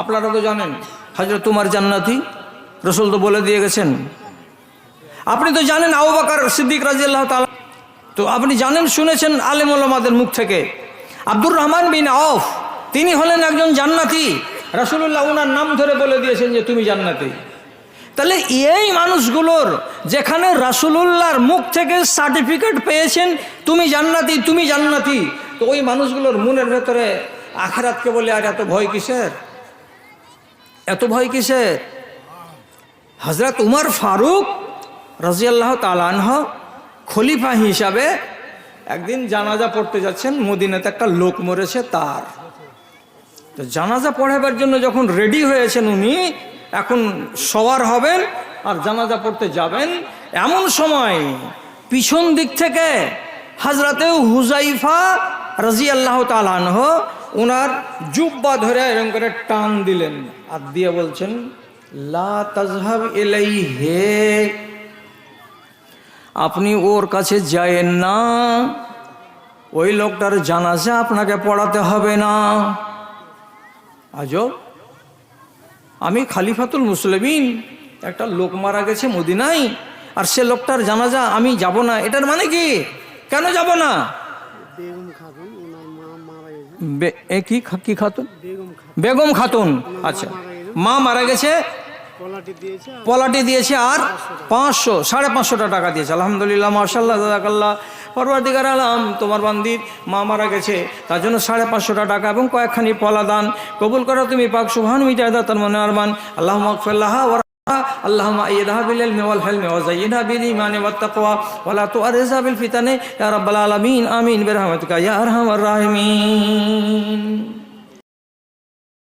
আপনারা তো জানেন হজরত তোমার জান্নাতি, রসুল তো বলে দিয়ে গেছেন। আপনি তো জানেন আবু সিদ্দিক রাজি আল্লাহ তালা তো আপনি জানেন, শুনেছেন আলেম ওলামাদের মুখ থেকে। আব্দুর রহমান বিন আউফ তিনি হলেন একজন জান্নাতি। রাসুলুল্লাহ ওনার নাম ধরে বলে দিয়েছেন যে, তুমি জান্নাতি। তাহলে এই মানুষগুলোর যেখানে রাসুলুল্লাহর মুখ থেকে সার্টিফিকেট পেয়েছেন, তুমি জান্নাতি তুমি জান্নাতি। তো ওই মানুষগুলোর মনের ভেতরে আখেরাতকে বলে, আর এত ভয় কিসের? এত ভয় কিসের? হজরত উমর ফারুক রাজিয়াল্লাহ তালানহ খলিফা হিসাবে একদিন জানাজা পড়তে যাচ্ছেন, মদিনাতে একটা লোক মরেছে তার। তো জানাজা পড়াবার জন্য যখন রেডি হয়েছেন উনি, এখন সবার হবেন আর জানাজা পড়তে যাবেন। এমন সময় পিছন দিক থেকে হাজরাতে হুজাইফা রাজি আল্লাহ তালানহ ওনার জুব্বা ধরে এরকম করে টান দিলেন আর দিয়ে বলছেন, লা হে আপনি ওর কাছে যায়েন না, ওই লোকটার জানাজা আপনাকে পড়াতে হবে না। আজব আমি খালিফাতুল মুসলিমিন, একটা লোক মারা গেছে মদিনায়, আর সে লোকটার জানাজা আমি যাব না। এটার মানে কি? কেন যাব না? বেগম খাতুন ওনার মা মারা গেছে। এ কি কি খাতুন? বেগম খাতুন। বেগম খাতুন আচ্ছা। মা মারা গেছে? পলাটি দিয়েছে আর পাঁচশো সাড়ে পাঁচশোটা টাকা দিয়েছে। আলহামদুলিল্লাহ মার্শাল্লাহ দাদাকাল্লাহ পরবর্তীকার আলাম তোমার বান্দির মা মারা গেছে। তার জন্য সাড়ে পাঁচশোটা টাকা এবং কয়েকখানি পলা দান কবুল করো তুমি পাক সুবহান মিটায়দা তার মনে। আরমান আল্লাহ মকফুল্লাহ اللهم أيدها بالعلم والحلم وزينها بالإيمان والتقوى ولا تؤرزها بالفتن. يا رب العالمين آمين برحمتك يا أرحم الراحمين.